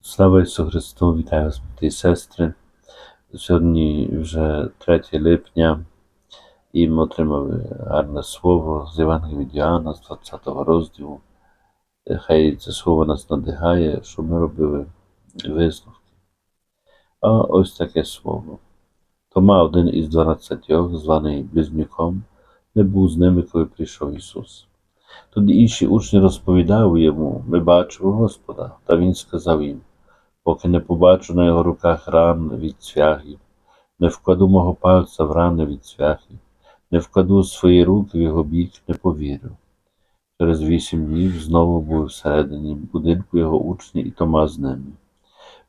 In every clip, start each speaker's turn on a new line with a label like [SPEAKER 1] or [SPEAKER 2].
[SPEAKER 1] Слава Ісусу Христу, вітаю вас, і сестри. Сьогодні вже 3 липня і ми отримали гарне слово з Євангелія від Іоанна, з 20 розділу. Хай це слово нас надихає, щоб ми робили висновки. А ось таке слово. Тома, один із дванадцятьох, званий Близнюком, не був з ними, коли прийшов Ісус. Тоді інші учні розповідали йому, ми бачимо Господа, та Він сказав їм, поки не побачу на його руках ран від цвяхів, не вкладу мого пальця в рани від цвяхів, не вкладу свої руки в його бік, не повірю. Через вісім днів знову був всередині будинку його учні і Тома з ними.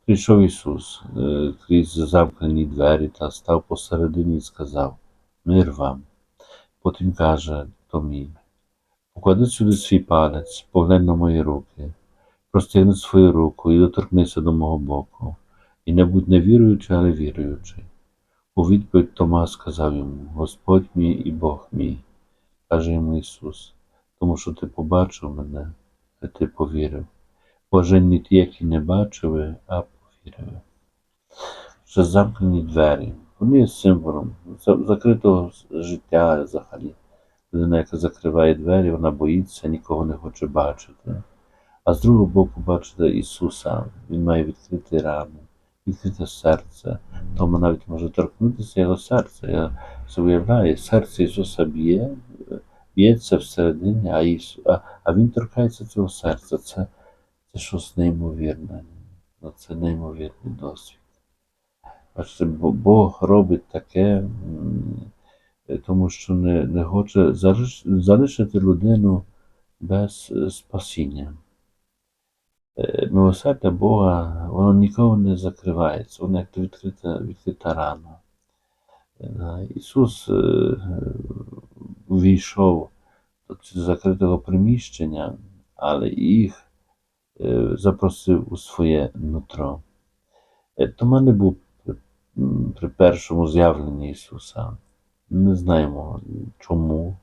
[SPEAKER 1] Прийшов Ісус е, крізь замкнені двері та став посередині і сказав Мир вам. Потім каже Томі, поклади сюди свій палець, поглянь на мої руки, простягни свою руку і доторкнися до мого боку, і не будь не віруючий, але віруючий. У відповідь Тома сказав йому, Господь мій і Бог мій, каже йому Ісус, тому що ти побачив мене, а ти повірив. Блаженні ті, які не бачили, а повірили. Вже замкнені двері. Вони є символом закритого життя взагалі. Людина, яка закриває двері, вона боїться, нікого не хоче бачити. А з другого боку, бачите Ісуса, Він має відкрити рану, відкрите серце. Тому навіть може торкнутися його серце. Я собі уявляю, серце Ісуса б'є, б'ється всередині, а, Ісу, а, а Він торкається цього серця. Це, це щось неймовірне. Ну, Це неймовірний досвід. Бачите, Бог робить таке, тому що не, не хоче залишити людину без е, спасіння. Е, Милосердя Бога, воно ніколи не закривається, воно як відкрита, відкрита рана. Е, Ісус е, увійшов до закритого приміщення, але їх запросив у своє нутро. Тома не був при, першому з'явленні Ісуса. Не знаємо чому.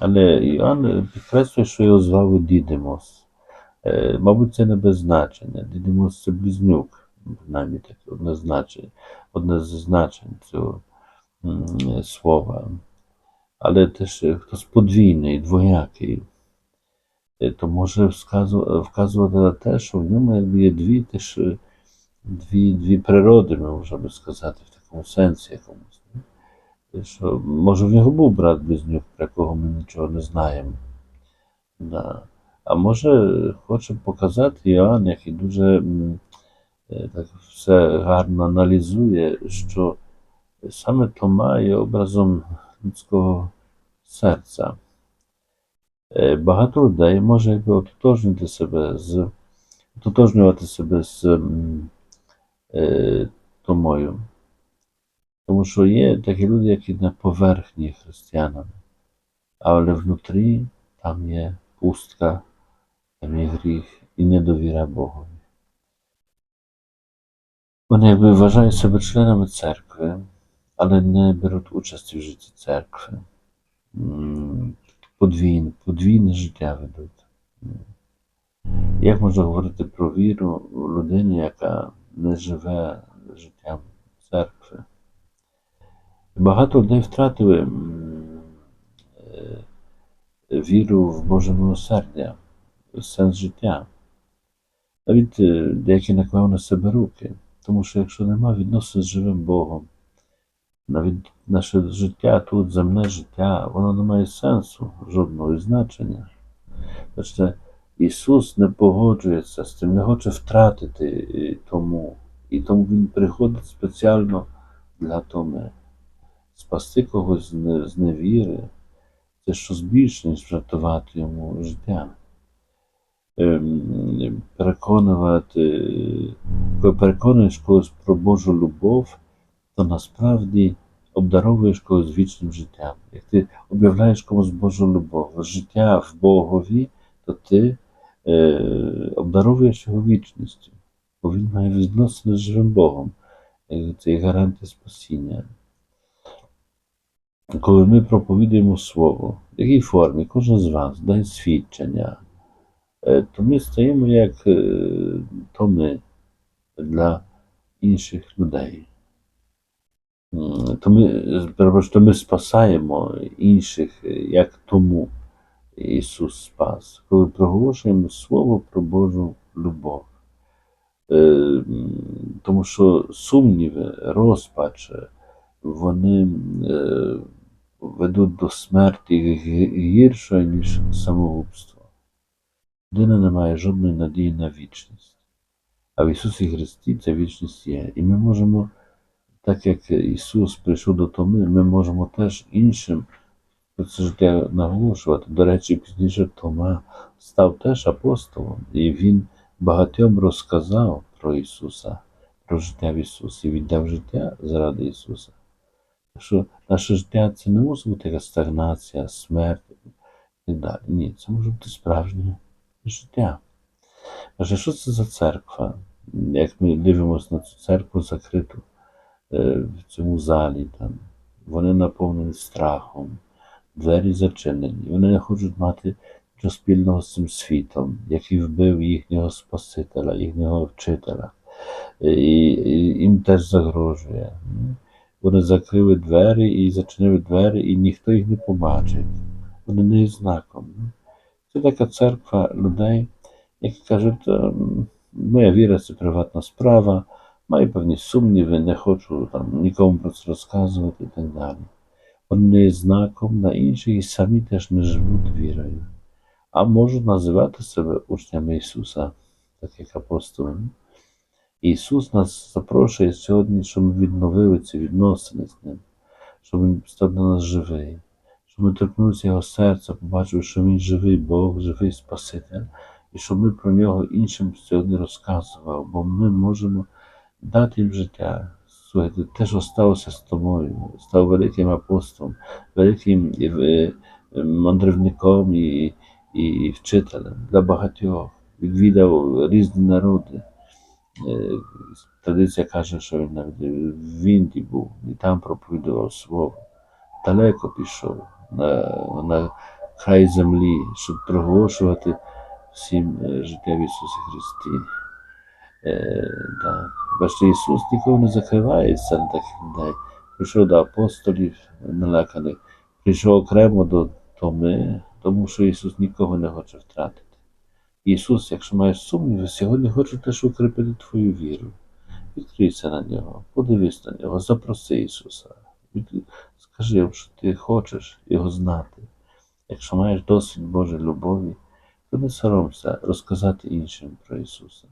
[SPEAKER 1] Але Іоанн підкреслює, що його звали Дідимос. Е, Мабуть, це не без значення. Дідимос це близнюк, принаймні таке одне значення, одне з значень цього слова. Але теж хтось подвійний, двоякий. Е, То може вказувати на те, що в ньому є дві, теж, дві, дві природи, ми можемо сказати, в такому сенсі якомусь. Що, може, в нього був брат близнюк, про якого ми нічого не знаємо. Да. А може, хоче показати Іоанн, який дуже е, так все гарно аналізує, що саме Тома є образом людського серця. Е, Багато людей може якби ототожнити себе з ототожнювати себе з е, Томою. Тому що є такі люди, які на поверхні християнами, але внутрі там є пустка, там є гріх і недовіра Богові. Вони якби вважають себе членами церкви, але не беруть участі в житті церкви. Подвійне, подвійне життя ведуть. Як можна говорити про віру людині, яка не живе життям церкви? Багато людей втратили віру в Боже милосердя, сенс життя. Навіть е, деякі наклали на себе руки, тому що якщо нема відносин з живим Богом, навіть наше життя тут, земне життя, воно не має сенсу, жодного значення. Бачите, Ісус не погоджується з цим, не хоче втратити е, тому. І тому Він приходить спеціально для Томи. Спасти когось з невіри це щось більше, ніж врятувати йому життя. Ем, Переконувати, коли переконуєш когось про Божу любов, то насправді обдаровуєш когось вічним життям. Як ти об'являєш комусь Божу любов, життя в Богові, то ти е, обдаровуєш його вічністю, бо він має відносини з живим Богом. Е, Це є гарантія спасіння. Коли ми проповідуємо Слово, в якій формі кожен з вас дає свідчення, то ми стаємо як е, Томи для інших людей. То ми, то ми спасаємо інших, е, як тому Ісус спас, коли проголошуємо Слово про Божу любов. Е, Тому що сумніви, розпач, е, вони е, ведуть до смерті гі- гіршої, ніж самогубство. Людина не має жодної надії на вічність. А в Ісусі Христі ця вічність є. І ми можемо, так як Ісус прийшов до Томи, ми можемо теж іншим про це життя наголошувати. До речі, пізніше Тома став теж апостолом, і він багатьом розказав про Ісуса, про життя в Ісусі, віддав життя заради Ісуса. Так що наше життя це не може бути якась стагнація, смерть і так далі. Ні, це може бути справжнє життя. Каже, що це за церква? Як ми дивимося на цю церкву закриту е, в цьому залі, там, вони наповнені страхом, двері зачинені, вони не хочуть мати нічого спільного з цим світом, який вбив їхнього Спасителя, їхнього вчителя. І, і їм теж загрожує. Вони закрили двері і зачинили двері, і ніхто їх не побачить. Вони не є знаком. Це така церква людей, які кажуть, «Ем, моя віра це приватна справа, маю певні сумніви, не хочу там нікому про це розказувати і так далі. Вони є знаком на інших і самі теж не живуть вірою, а можуть називати себе учнями Ісуса, так як апостолами. Ісус нас запрошує сьогодні, щоб ми відновили ці відносини з Ним, щоб Він став для нас живий, щоб ми торкнулися Його серця, побачили, що Він живий Бог, живий Спаситель, і щоб ми про нього іншим сьогодні розказували, бо ми можемо дати їм життя. Слухайте, те, що сталося з тобою, став великим апостолом, великим е, е, мандрівником і, і, і вчителем для багатьох. Відвідав різні народи. Е, Традиція каже, що він навіть в Індії був і там проповідував слово. Далеко пішов на, на край землі, щоб проголошувати всім е, життя в Ісусі Христі. Е, так. Бачите, Ісус нікого не закривається на таких людей. Прийшов до апостолів наляканих, прийшов окремо до Томи, тому що Ісус нікого не хоче втратити. Ісус, якщо маєш сумніви, сьогодні хоче теж укріпити твою віру. Відкрийся на нього, подивись на нього, запроси Ісуса. Скажи йому, що ти хочеш Його знати. Якщо маєш досвід Божої любові, то не соромся розказати іншим про Ісуса,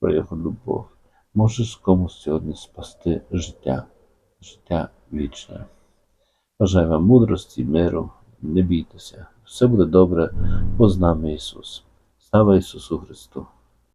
[SPEAKER 1] про Його любов. Можеш комусь сьогодні спасти життя, життя вічне. Бажаю вам мудрості, миру, не бійтеся. Все буде добре, бо з нами Ісус. Слава Ісусу Христу!